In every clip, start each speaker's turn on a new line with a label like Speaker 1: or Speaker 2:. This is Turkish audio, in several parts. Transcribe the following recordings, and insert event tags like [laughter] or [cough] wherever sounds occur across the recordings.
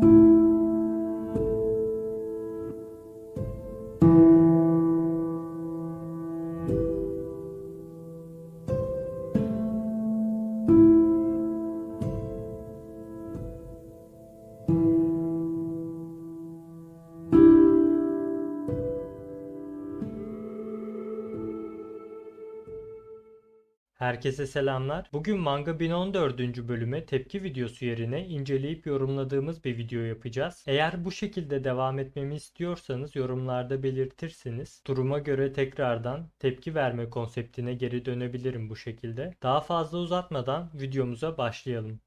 Speaker 1: thank you Herkese selamlar. Bugün Manga 1014. bölüme tepki videosu yerine inceleyip yorumladığımız bir video yapacağız. Eğer bu şekilde devam etmemi istiyorsanız yorumlarda belirtirseniz duruma göre tekrardan tepki verme konseptine geri dönebilirim bu şekilde. Daha fazla uzatmadan videomuza başlayalım.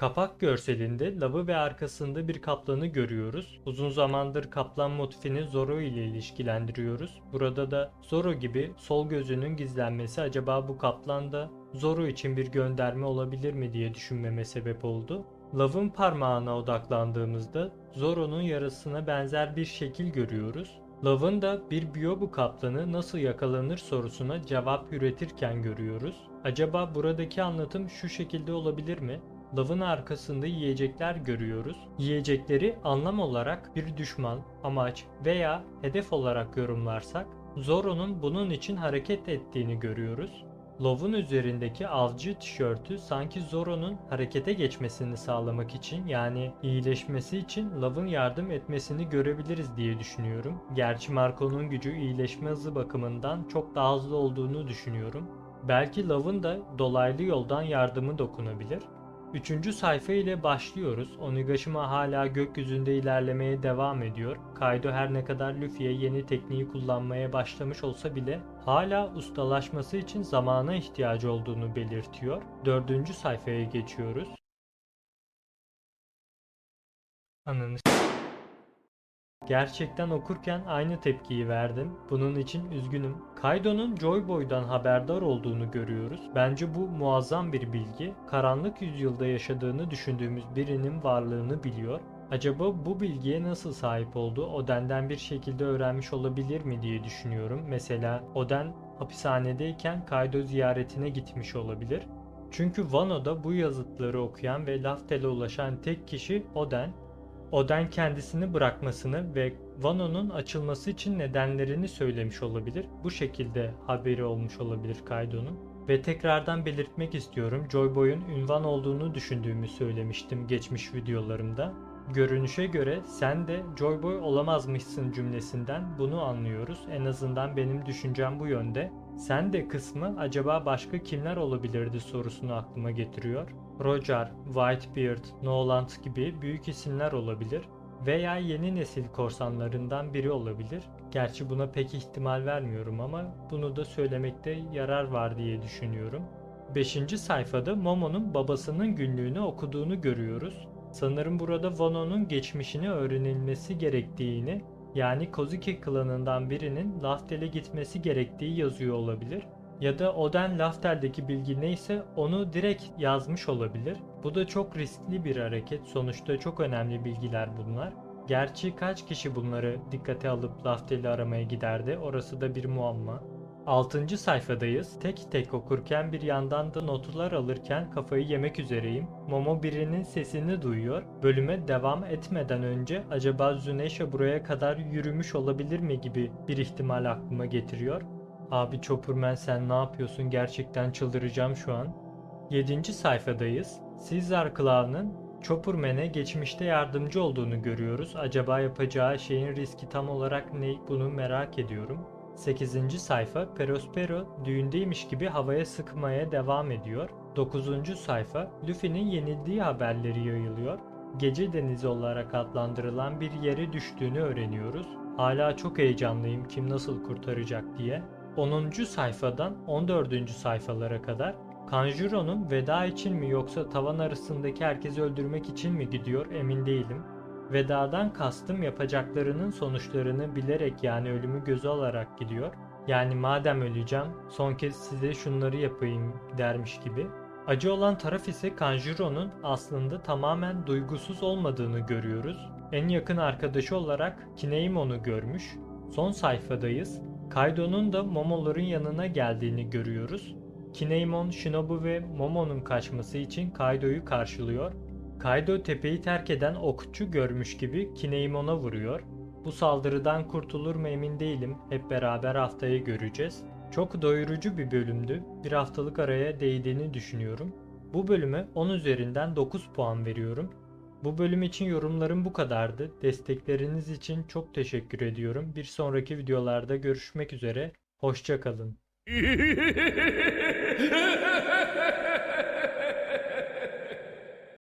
Speaker 1: Kapak görselinde lavı ve arkasında bir kaplanı görüyoruz. Uzun zamandır kaplan motifini Zoro ile ilişkilendiriyoruz. Burada da Zoro gibi sol gözünün gizlenmesi acaba bu kaplan da Zoro için bir gönderme olabilir mi diye düşünmeme sebep oldu. Lav'ın parmağına odaklandığımızda Zoro'nun yarasına benzer bir şekil görüyoruz. Lav'ın da bir biyobu kaplanı nasıl yakalanır sorusuna cevap üretirken görüyoruz. Acaba buradaki anlatım şu şekilde olabilir mi? Lavın arkasında yiyecekler görüyoruz. Yiyecekleri anlam olarak bir düşman, amaç veya hedef olarak yorumlarsak Zoro'nun bunun için hareket ettiğini görüyoruz. Lov'un üzerindeki avcı tişörtü sanki Zoro'nun harekete geçmesini sağlamak için yani iyileşmesi için Love'ın yardım etmesini görebiliriz diye düşünüyorum. Gerçi Marco'nun gücü iyileşme hızı bakımından çok daha hızlı olduğunu düşünüyorum. Belki Love'ın da dolaylı yoldan yardımı dokunabilir. Üçüncü sayfa ile başlıyoruz. Onigashima hala gökyüzünde ilerlemeye devam ediyor. Kaido her ne kadar Luffy'ye yeni tekniği kullanmaya başlamış olsa bile hala ustalaşması için zamana ihtiyacı olduğunu belirtiyor. Dördüncü sayfaya geçiyoruz. Ananı Gerçekten okurken aynı tepkiyi verdim. Bunun için üzgünüm. Kaido'nun Joy Boy'dan haberdar olduğunu görüyoruz. Bence bu muazzam bir bilgi. Karanlık yüzyılda yaşadığını düşündüğümüz birinin varlığını biliyor. Acaba bu bilgiye nasıl sahip oldu? Oden'den bir şekilde öğrenmiş olabilir mi diye düşünüyorum. Mesela Oden hapishanedeyken Kaido ziyaretine gitmiş olabilir. Çünkü Wano'da bu yazıtları okuyan ve Laftel'e ulaşan tek kişi Oden. Oden kendisini bırakmasını ve Wano'nun açılması için nedenlerini söylemiş olabilir. Bu şekilde haberi olmuş olabilir Kaido'nun. Ve tekrardan belirtmek istiyorum. Joy Boy'un ünvan olduğunu düşündüğümü söylemiştim geçmiş videolarımda. Görünüşe göre sen de Joy Boy olamazmışsın cümlesinden bunu anlıyoruz. En azından benim düşüncem bu yönde. Sen de kısmı acaba başka kimler olabilirdi sorusunu aklıma getiriyor. Roger, Whitebeard, Noland gibi büyük isimler olabilir veya yeni nesil korsanlarından biri olabilir. Gerçi buna pek ihtimal vermiyorum ama bunu da söylemekte yarar var diye düşünüyorum. 5. sayfada Momo'nun babasının günlüğünü okuduğunu görüyoruz. Sanırım burada Wano'nun geçmişini öğrenilmesi gerektiğini yani Kozuki klanından birinin Laftel'e gitmesi gerektiği yazıyor olabilir. Ya da Oden Laftel'deki bilgi neyse onu direkt yazmış olabilir. Bu da çok riskli bir hareket. Sonuçta çok önemli bilgiler bunlar. Gerçi kaç kişi bunları dikkate alıp Laftel'i aramaya giderdi orası da bir muamma. 6. sayfadayız. Tek tek okurken bir yandan da notlar alırken kafayı yemek üzereyim. Momo birinin sesini duyuyor. Bölüme devam etmeden önce acaba Zuneisha buraya kadar yürümüş olabilir mi gibi bir ihtimal aklıma getiriyor. Abi Chopperman sen ne yapıyorsun? Gerçekten çıldıracağım şu an. 7. sayfadayız. Caesar Clown'ın Chopperman'e geçmişte yardımcı olduğunu görüyoruz. Acaba yapacağı şeyin riski tam olarak ne bunu merak ediyorum. 8. sayfa Perospero düğündeymiş gibi havaya sıkmaya devam ediyor. 9. sayfa Luffy'nin yenildiği haberleri yayılıyor. Gece denizi olarak adlandırılan bir yere düştüğünü öğreniyoruz. Hala çok heyecanlıyım kim nasıl kurtaracak diye. 10. sayfadan 14. sayfalara kadar Kanjuro'nun veda için mi yoksa tavan arasındaki herkesi öldürmek için mi gidiyor emin değilim. Vedadan kastım yapacaklarının sonuçlarını bilerek yani ölümü göze alarak gidiyor. Yani madem öleceğim son kez size şunları yapayım dermiş gibi. Acı olan taraf ise Kanjuro'nun aslında tamamen duygusuz olmadığını görüyoruz. En yakın arkadaşı olarak Kineimon'u görmüş. Son sayfadayız. Kaido'nun da Momo'ların yanına geldiğini görüyoruz. Kineimon, Shinobu ve Momo'nun kaçması için Kaido'yu karşılıyor. Kaido tepeyi terk eden okçu görmüş gibi Kineimon'a vuruyor. Bu saldırıdan kurtulur mu emin değilim. Hep beraber haftaya göreceğiz. Çok doyurucu bir bölümdü. Bir haftalık araya değdiğini düşünüyorum. Bu bölüme 10 üzerinden 9 puan veriyorum. Bu bölüm için yorumlarım bu kadardı. Destekleriniz için çok teşekkür ediyorum. Bir sonraki videolarda görüşmek üzere. Hoşçakalın. [laughs]